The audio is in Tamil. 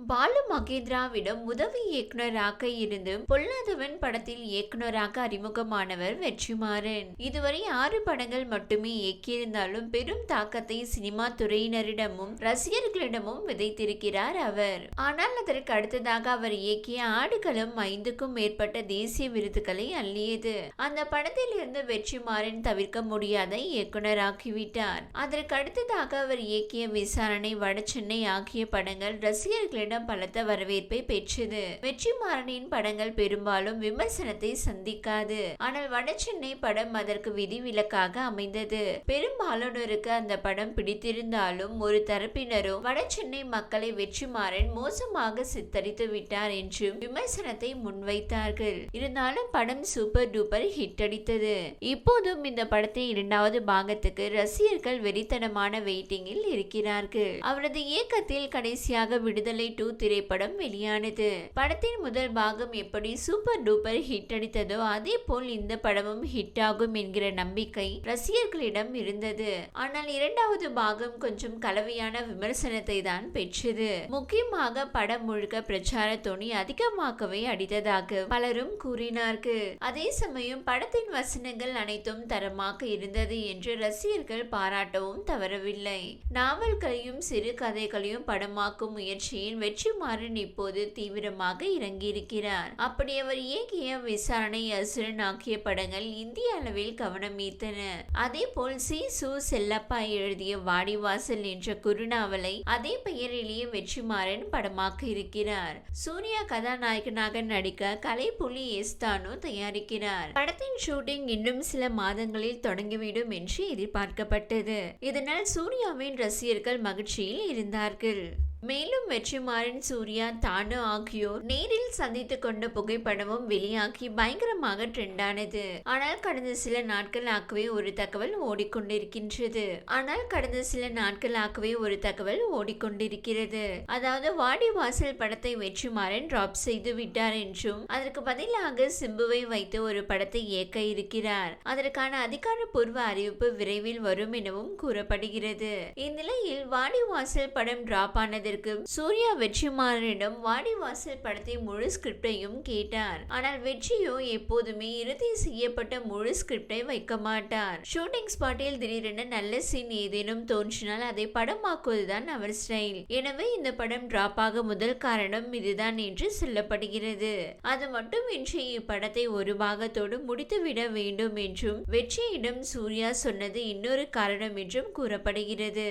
பாலு மகேந்திராவிடம் உதவி இயக்குனராக இருந்து பொல்லாதவன் படத்தில் இயக்குனராக அறிமுகமானவர் வெற்றிமாறன். இதுவரை ஆறு படங்கள் மட்டுமே இயக்கியிருந்தாலும் பெரும் தாக்கத்தை சினிமா துறையினரிடமும் ரசிகர்களிடமும் விதைத்திருக்கிறார் அவர். ஆனால் அதற்கு அடுத்ததாக அவர் இயக்கிய ஆடுகளம் ஐந்துக்கும் மேற்பட்ட தேசிய விருதுகளை அள்ளியது. அந்த படத்தில் இருந்து வெற்றிமாறன் தவிர்க்க முடியாத இயக்குனராகிவிட்டார் அதற்கு அடுத்ததாக அவர் இயக்கிய விசாரணை வடசென்னை ஆகிய படங்கள் ரசிகர்களிடம் பலத்த வரவேற்பை பெற்றது. வெற்றிமாறனின் படங்கள் பெரும்பாலும் விமர்சனத்தை சந்திக்காது. ஆனால் வடசென்னை படம் அதற்கு விதிவிலக்காக அமைந்தது. பெரும்பாலானோருக்கு அந்த படம் பிடித்திருந்தாலும் ஒரு தரப்பினரும் வடசென்னை மக்களை வெற்றிமாறன் மோசமாக சித்தரித்து விட்டார் என்றும் விமர்சனத்தை முன்வைத்தார்கள். இருந்தாலும் படம் சூப்பர் டூப்பர் ஹிட் அடித்தது. இப்போதும் இந்த படத்தின் இரண்டாவது பாகத்துக்கு ரசிகர்கள் வெறித்தனமான வெயிட்டிங்கில் இருக்கிறார்கள். அவரது இயக்கத்தில் கடைசியாக விடுதலை டூ திரைப்படம் வெளியானது. படத்தின் முதல் பாகம் எப்படி சூப்பர் டூப்பர் ஹிட் அடித்ததோ அதே போல் இந்த படமும் ஹிட் ஆகும் என்கிற நம்பிக்கை ரசிகர்களிடம் இருந்தது. ஆனால் இரண்டாவது பாகம் கொஞ்சம் கலவையான விமர்சனத்தை தான் பெற்றது. முக்கியமாக படம் முழுக்க பிரச்சார துணி அதிகமாகவே அடித்ததாக பலரும் கூறினார்கள். அதே சமயம் படத்தின் வசனங்கள் அனைத்தும் தரமாக இருந்தது என்று ரசிகர்கள் பாராட்டவும் தவறவில்லை. நாவல்களையும் சிறு கதைகளையும் படமாக்கும் முயற்சியில் வெற்றிமாறன் இப்போது தீவிரமாக இறங்கியிருக்கிறார். அப்படி அவர் இயக்கிய விசாரணை அசுரன் ஆகிய படங்கள் இந்திய அளவில் கவனம் ஈர்த்தன. அதே போல் சி. சு. செல்லப்பா எழுதிய வாடிவாசல் என்ற குறுநாவலை அதே பெயரிலேயே வெற்றிமாறன் படமாக்க இருக்கிறார். சூர்யா கதாநாயகனாக நடிக்க கலைப்புலி எஸ்தானு தயாரிக்கிறார். படத்தின் ஷூட்டிங் இன்னும் சில மாதங்களில் தொடங்கிவிடும் என்று எதிர்பார்க்கப்பட்டது. இதனால் சூர்யாவின் ரசிகர்கள் மகிழ்ச்சியில் இருந்தார்கள். மேலும் வெற்றிமாறன் சூர்யா தானு ஆகியோர் நேரில் சந்தித்து கொண்ட புகைப்படமும் வெளியாகி பயங்கரமாக ட்ரெண்டானது. ஆனால் கடந்த சில நாட்களாகவே ஒரு தகவல் ஓடிக்கொண்டிருக்கின்றது. ஆனால் கடந்த சில நாட்களாகவே ஒரு தகவல் ஓடிக்கொண்டிருக்கிறது. அதாவது வாடி வாசல் படத்தை வெற்றிமாறன் டிராப் செய்து விட்டார் என்றும் அதற்கு பதிலாக சிம்புவை வைத்து ஒரு படத்தை இயக்க இருக்கிறார். அதற்கான அதிகாரப்பூர்வ அறிவிப்பு விரைவில் வரும் எனவும் கூறப்படுகிறது. இந்நிலையில் வாடி வாசல் படம் டிராப் ஆனது அதற்கு சூர்யா வெற்றிமாறனிடம் வாடிவாசல் படத்தின் முழு ஸ்கிரிப்டையும் கேட்டார். ஆனால் வெற்றியோ எப்போதுமே இறுதி செய்யப்பட்ட முழு ஸ்கிரிப்டை வைக்க மாட்டார். ஷூட்டிங் ஸ்பாட்டில் திடீரென நல்ல சீன் ஏதேனும் தோன்றினால் அதை படமாக்குவதுதான் அவர் ஸ்டைல் எனவே இந்த படம் டிராப் ஆக முதல் காரணம் இதுதான் என்று சொல்லப்படுகிறது. அது மட்டுமின்றி இப்படத்தை ஒரு பாகத்தோடு முடித்துவிட வேண்டும் என்றும் வெற்றியிடம் சூர்யா சொன்னது இன்னொரு காரணம் என்றும் கூறப்படுகிறது.